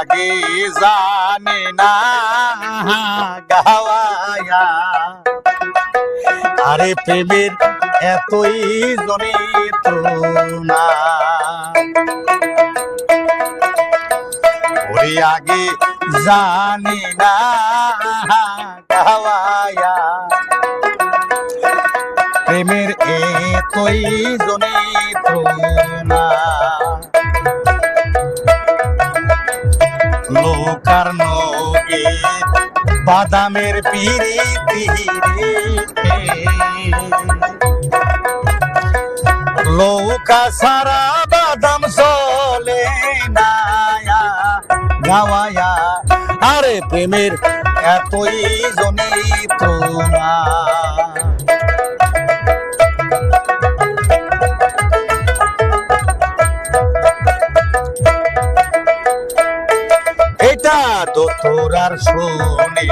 আগে জানে না গাওয়ায়া। আরে প্রেমের এতই জনিত না ওরে আগে জানি না গাওয়ায়া। প্রেমের এতই জনিত না নগে বাদামের রে লৌকা সারা বাদাম চলে গাওয়ায়া আরে প্রেমের এতই জনিত না তোরার শোনে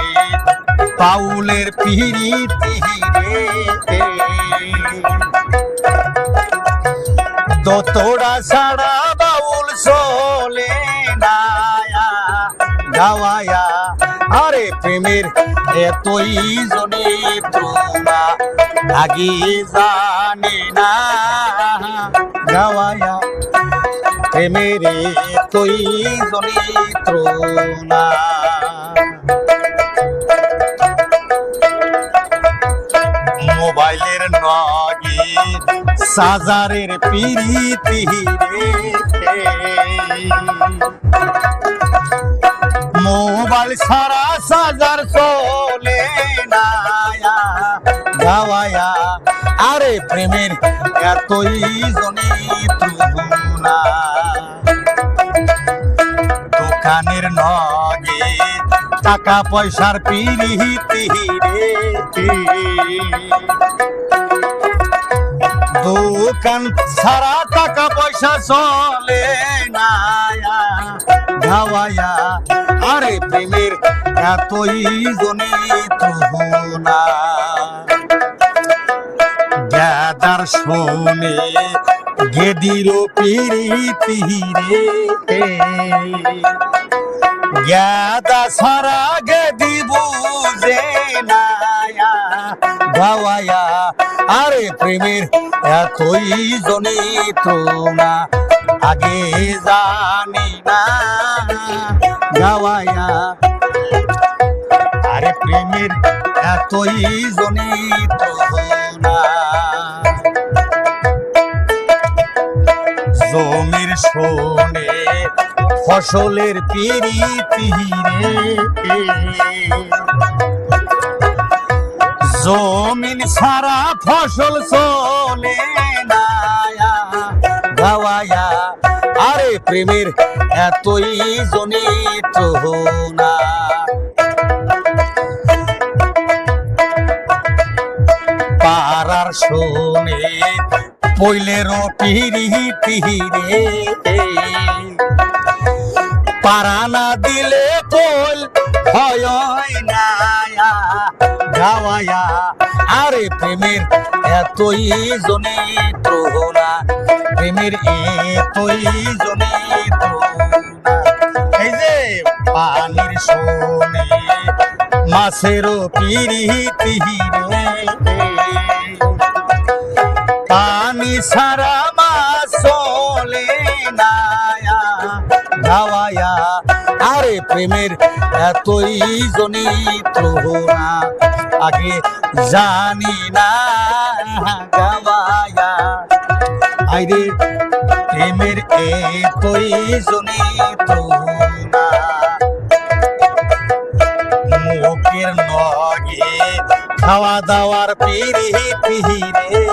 পাউলের পিরিতি রে দোতরা সারা বাউল চলে নায়া গাওয়ায়া, আরে প্রেমের এতই জনে তোমরা আগে জানি না। গাওয়ায়া প্রেমের এতই জনে না মোবাইলের নগে সাজারের পিরিতি রে মোবাইল সারা সাজার চলে নায়া গাওয়ায়া। আরে প্রেমের এতই জনে না দোকানের নগে, টাকা পয়সার পিরিতি রে দোকান সারা টাকা পয়সা চলে নায়া গাওয়ায়া আরে প্রেমের এতই জনিত না শোনে গেদির পিরিতি রে গাদা সারা গেদি বুঝে নায়া আরে প্রেমের এতই জনিত না আগে জানি না। গাওয়ায়া আরে প্রেমের এতই জনিত না জমির শোনে ফসলের পিরিতি রে জমিন সারা ফসল চলে গাওয়ায়া। আরে প্রেমের এতই জনিত না। পাড়ার শোনে পইলেরও পিরিতি রে। পারা না দিলে পোল হয় না। গাওয়ায়া আরে প্রেমের এতই জনে না প্রেমের এতই জনে এই যে পানির শোনে মাছেরও পিরিতি রে। পানি সারা মাছ চলে নায়া গাওয়ায়া আরে প্রেমের এতই জনিত না আগে জানি না গাওয়ায়া। আইরে প্রেমের এতই জনিত না মুখের নগে খাওয়া দাওয়ার পিরিতি রে।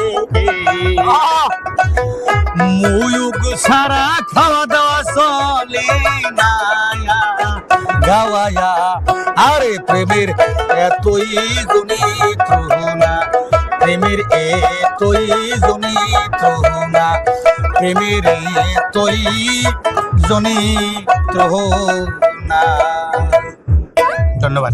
মুয়ুগ সারা খাওয়া দাওয়া চলে নায়া গাওয়ায়া, আরে প্রেমের এতই জনিত না প্রেমের এতই জনিত না প্রেমের এতই জনিত না ধন্যবাদ।